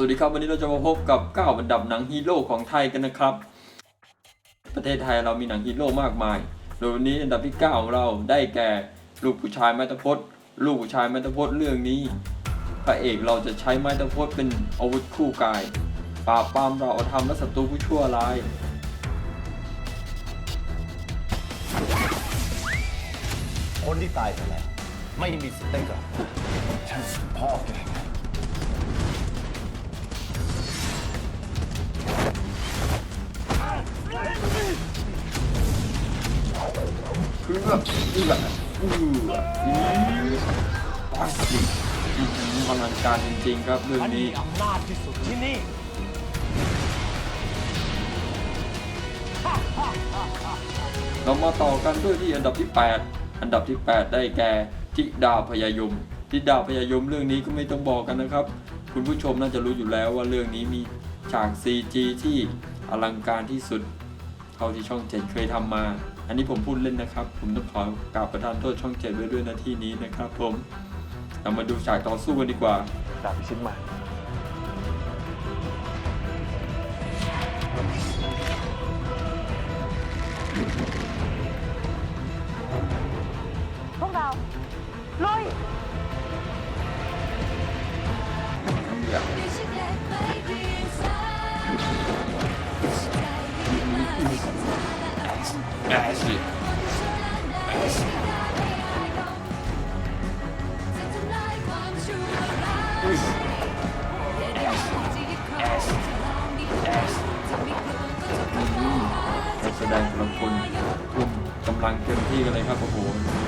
สวัสดีครับวันนี้เราจะมาพบกับ 9 อันดับหนังฮีโร่ของไทยกันนะครับ ประเทศไทยเรามีหนังฮีโร่มากมาย โดยวันนี้อันดับที่ 9 ของเราได้แก่ลูกผู้ชายไม้ตะพดลูกผู้ชายไม้ตะพดเรื่องนี้ พระเอกเราจะใช้ไม้ตะพดเป็นอาวุธคู่กาย ปราบปรามเราเอาทำและศัตรูผู้ชั่วร้ายคนที่ตายไปแล้วไม่มีสิทธิ์ได้กลับฉันพ่อแก ไงเพื่อเอื้อเอื้อปัสสิอื้อหืออลังการจริงๆครับเรื่องฉันนี้มีอำนาจที่สุดที่นี่เรามาต่อกันด้วยที่อันดับที่ 8 อันดับที่ 8 ได้แก่ทิดาพยายมทิดาพยายมเรื่องนี้ก็ไม่ต้องบอกกันนะครับ คุณผู้ชมน่าจะรู้อยู่แล้วว่าเรื่องนี้มีฉาก CG ที่อลังการที่สุด เท่าที่ช่องเจ็ดเคยทำมา อันนี้ผมพูดเล่นนะครับ ผมต้องขอกราบประทานโทษช่องเจ็ดไว้ด้วยนะที่นี้นะครับผมเรามาดูฉากต่อสู้กันดีกว่าดาบพิชิตมาพวกเราลุย แอชลีนักแสดงแต่ละคนทุ่มกำลังเต็มที่กันเลยครับโอ้โห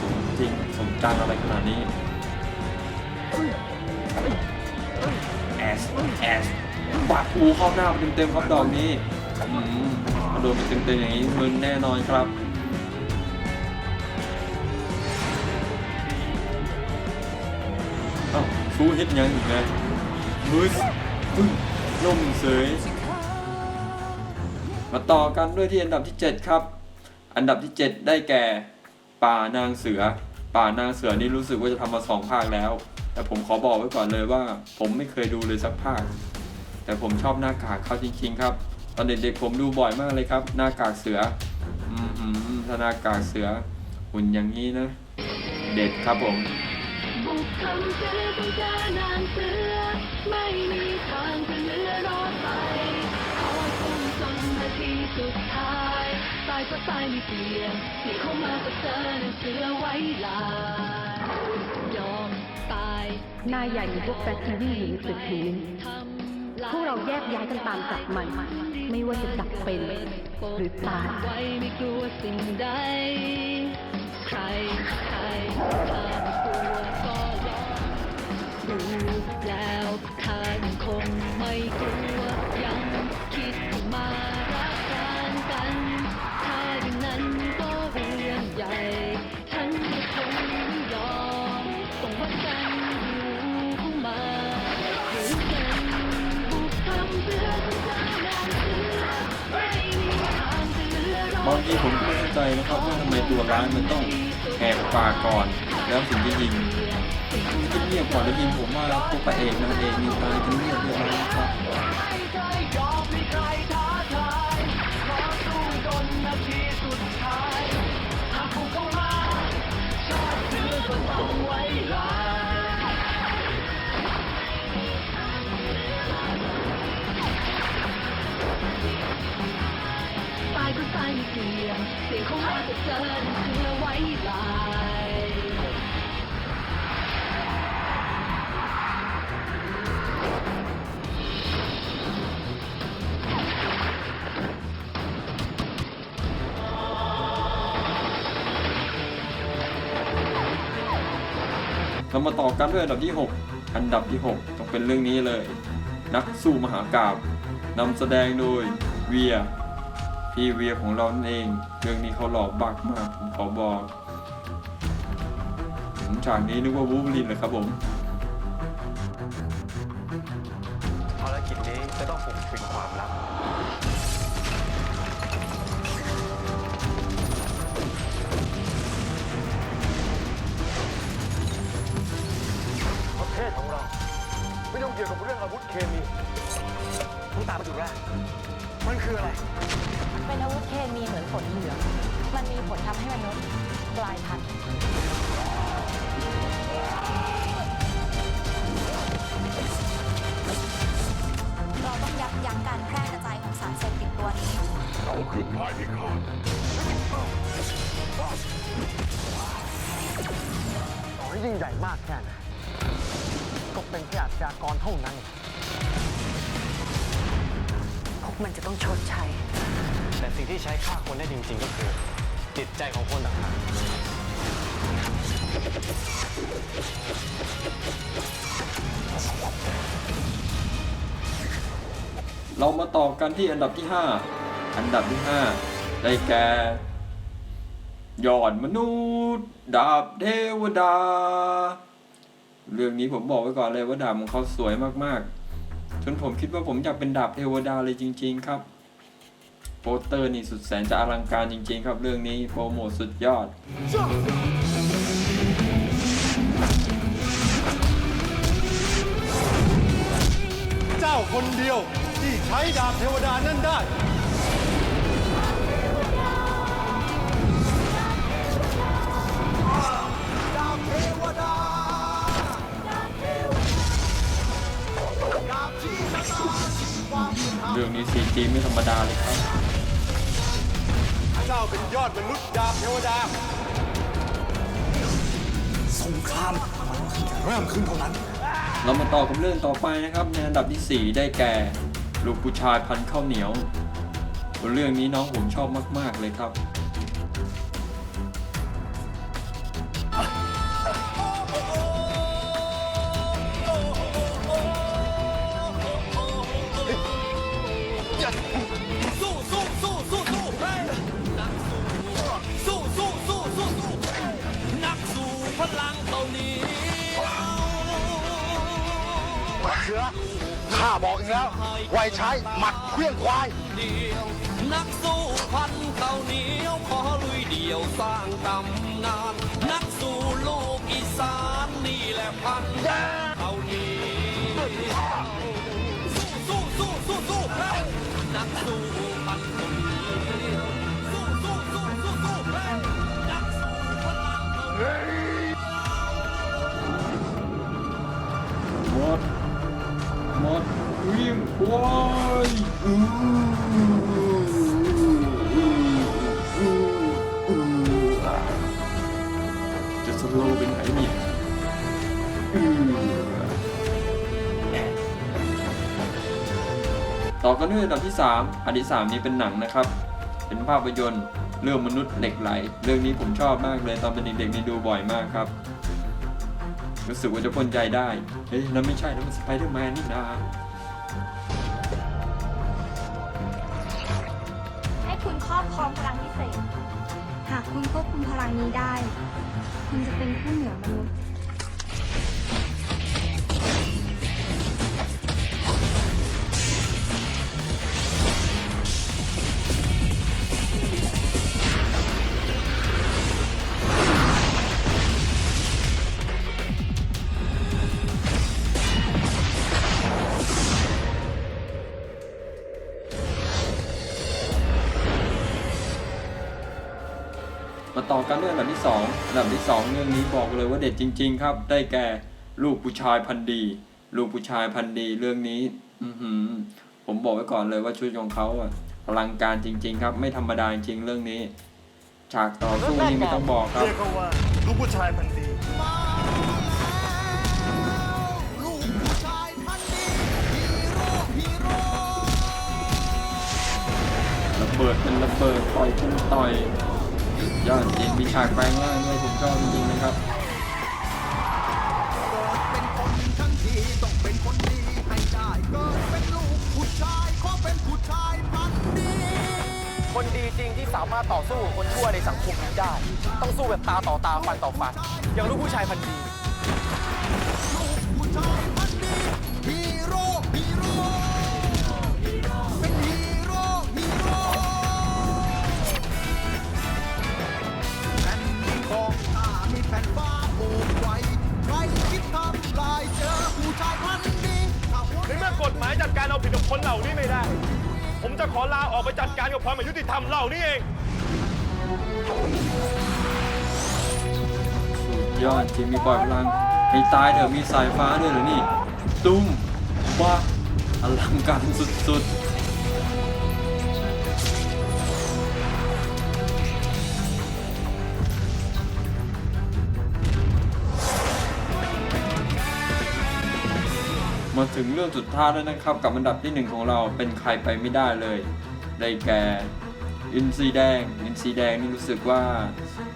สมจริงสมจังอะไรขนาดนี้แอสแอสปักหูเข้าหน้าไปเต็มๆครับดอกนี้อืม โดนไปเต็มๆอย่างนี้มึนแน่นอนครับอ้าวฟูเฮ็ดยังอีกแล้วมืดอุ้ยล่มเสยมาต่อกันด้วยที่อันดับที่ 7 ครับ อันดับที่ 7 ได้แก่ ป่านางเสือ ป่านางเสือนี่รู้สึกว่าจะทำมาสองภาคแล้ว แต่ผมขอบอกไว้ก่อนเลยว่า ผมไม่เคยดูเลยสักภาค แต่ผมชอบหน้ากากเขาจริงๆครับ ตอนเด็กๆผมดูบ่อยมากเลยครับ หน้ากากเสืออืมถ้าหน้ากากเสือ หุ่นอย่างนี้นะ เด็ดครับผมบุกคำเสือต้องเจอนางเสือ ไม่มีทางจะเหลือรอดไปขอทุ่มจนนาทีสุดท้ายตายก็ตายไม่เปลี่ยนที่เข้ามาก็เจอนางเสือไว้ลายอมตายนายใหญ่พวกแฟคทีวีอยู่นตึกแห่งหนึ่งทำ พวกเราแยกย้ายกันตามจับมัน ไม่ว่าจะจับเป็น หรือตายไว้ไม่กลัวสิ่งใดใครใครถ้ามกลัวก็ลองดูแล้วทางคงไม่กลัว บางทีผมก็ไม่เข้าใจนะครับว่าทำไมตัวร้ายมันต้องแหกปากก่อน แล้วถึงจะยิงเงียบก่อนแล้วยิงผมว่าพวกพระเอกนางเอกนี่ตายกันเงียบเรียบร้อยครับตา เกี่ยงเสียงเขามาจะเจอเชื่อไว้ลายเรามาต่อกันด้วยอันดับที่ 6 อันดับที่ 6 ต้องเป็นเรื่องนี้เลย นักสู้มหากาบนำแสดงโดยเวีย พี่เวียของเรานั่นเอง เรื่องนี้เขาหลอกบักมากผมขอบอกผมฉากนี้นึกว่าวูฟลินเลยครับผม ต่อให้ยิ่งใหญ่มากแค่ไหนก็เป็นแค่อาชญากรเท่านั้น พวกมันจะต้องชดใช้ แต่สิ่งที่ใช้ฆ่าคนได้จริง ๆ ก็คือ จิตใจของคนต่างหากเรามาต่อกันที่อันดับที่ 5 อันดับที่ 5 ได้แก่ยอดมนุษย์ดาบเทวดา เรื่องนี้ผมบอกไว้ก่อนเลยว่าดาบของเขาสวยมากๆจนผมคิดว่าผมอยากเป็นดาบเทวดาเลยจริง ๆ ครับโปสเตอร์นี่สุดแสนจะอลังการจริง ๆ ครับเรื่องนี้โปรโมทสุดยอด เจ้าคนเดียวที่ใช้ดาบเทวดานั่นได้ รื่องนี้ซีจีไม่ธรรมดาเลยครับ เจ้าเป็นยอดมนุษย์ดาบเทวดา สงครามมันเพิ่งจะเริ่มขึ้นเท่านั้น เรามาต่อกับเรื่องต่อไปนะครับในอันดับที่ 4 ได้แก่ ลูกผู้ชายพันข้าวเหนียว เรื่องนี้น้องผมชอบมาก ๆ เลยครับ เสือข้าบอกอีกแล้วไว้ใช้หมัดเคลื่องควายเดียวนักสู้พันเท่าเหนียวขอลุยเดียวสร้างตำนาน นักสู้ลูกอีสานนี่แหละพันเท่านี้ ต่อกันด้วยอันดับที่3อันที่3นี้เป็นหนังนะครับ เป็นภาพยนตร์เรื่องมนุษย์เหล็กไหล เรื่องนี้ผมชอบมากเลยตอนเป็นเด็กๆนี่ดูบ่อยมากครับ รู้สึกว่าจะพ้นใจได้ เฮ้ยนั่นไม่ใช่นั่นมันสไปเดอร์แมนนี่นาให้คุณครอบครองพลังพิเศษ หากคุณควบคุมพลังนี้ได้ คุณจะเป็นผู้เหนือมนุษย์ มาต่อกันด้วยอันดับที่ 2 อันดับที่ 2 เรื่องนี้บอกเลยว่าเด็ดจริง ๆ ครับ ได้แก่ลูกผู้ชายพันธุ์ดี ลูกผู้ชายพันธุ์ดีเรื่องนี้ อือหือผมบอกไว้ก่อนเลยว่าชุดของเขาอะอลังการจริง ๆ ครับ ไม่ธรรมดาจริงๆเรื่องนี้ ฉากต่อสู้นี่ไม่ต้องบอกครับเรียกเขาว่าลูกผู้ชายพันธุ์ดีระเบิดเป็นระเบิดต่อยเป็นต่อย ยอดจริงมีฉากแปลงร่างด้วยผมชอบจริงๆนะครับคนดีจริงที่สามารถต่อสู้กับคนชั่วในสังคมนี้ได้ ต้องสู้แบบตาต่อตาฟันต่อฟัน อย่างลูกผู้ชายพันดี กฎหมายจัดการเอาผิดกับคนเหล่านี้ไม่ได้ ผมจะขอลาออกไปจัดการกับความอายุติธรรมเหล่านี้เองสุดยอดจริงมีปล่อยพลังให้ตายเถอะมีสายฟ้าด้วยเหรอนี่ ตุ้มว้าอลังการสุดๆ มาถึงเรื่องสุดท้ายแล้วนะครับ กับอันดับที่หนึ่งของเราเป็นใครไปไม่ได้เลย ได้แก่อินซีแดง อินซีแดงนี่รู้สึกว่า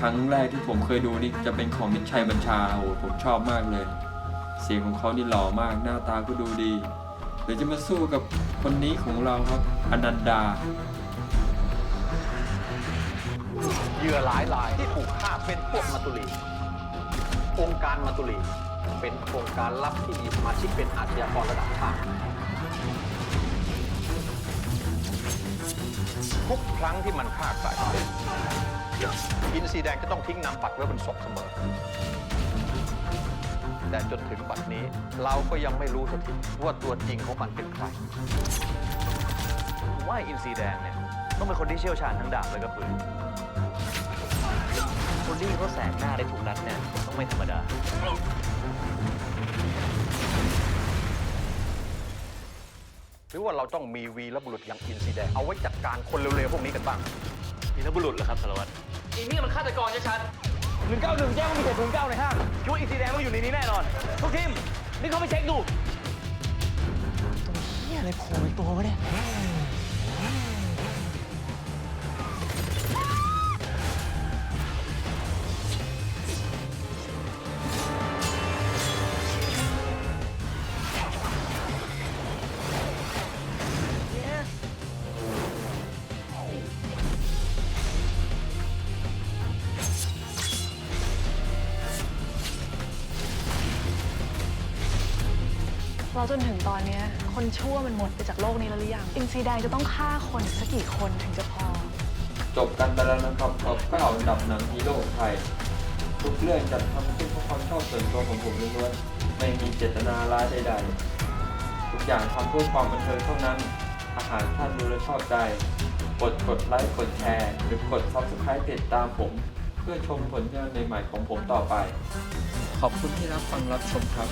ครั้งแรกที่ผมเคยดูนี่จะเป็นของมิตรชัยบัญชาโอ้โหผมชอบมากเลย เสียงของเขานี่หล่อมากหน้าตาก็ดูดีเดี๋ยวจะมาสู้กับคนนี้ของเราครับอนันดาเหยื่อหลายรายที่ถูกฆ่าเป็นพวกมาตุลีองค์การมาตุลี เป็นโครงการลับที่มีสมาชิกเป็นอาชญากรระดับชาติทุกครั้งที่มันฆ่าใครอินซีแดงจะต้องทิ้งนามบัตรไว้บนศพเสมอ แต่จนถึงบัดนี้เราก็ยังไม่รู้สักทีว่าตัวจริงของมันเป็นใครว่าอินซีแดงเนี่ยต้องเป็นคนที่เชี่ยวชาญทั้งดาบและก็ปืนคนที่เขาแสงหน้าได้ถูกนัดเนี่ยต้องไม่ธรรมดา หรือว่าเราต้องมีวีรบุรุษอย่างอินซีแดงเอาไว้จัดการคนเร็วๆพวกนี้กันบ้าง มีนักบุรุษเหรอครับสารวัตรอีนี่มันฆาตกรชัดหนึ่งเก้าหนึ่งแจ้งว่ามีเหตุศูนย์เก้าในห้างคิดว่าอินซีแดงต้องอยู่ในนี้แน่นอนทุกทีมนี่เขาไปเช็คดูตัวเฮียอะไรโผล่ในตัววะเนี่ย เราจนถึงตอนนี้คนชั่วมันหมดไปจากโลกนี้แล้วหรือยังอินซีแดงจะต้องฆ่าคนสักกี่คนถึงจะพอ จบกันไปแล้วนะครับกับเก้าอันดับหนังฮีโร่ไทย ทุกเรื่องจัดทำขึ้นเพราะความชอบส่วนตัวของผมล้วนๆไม่มีเจตนาร้ายใดๆ ทุกอย่างทำเพื่อความบันเทิงเท่านั้น อาหารท่านดูและชอบใจกดกดไลค์กดแชร์หรือกด subscribe ติดตามผม เพื่อชมผลงานใหม่ๆของผมต่อไป ขอบคุณที่รับฟังรับชมครับ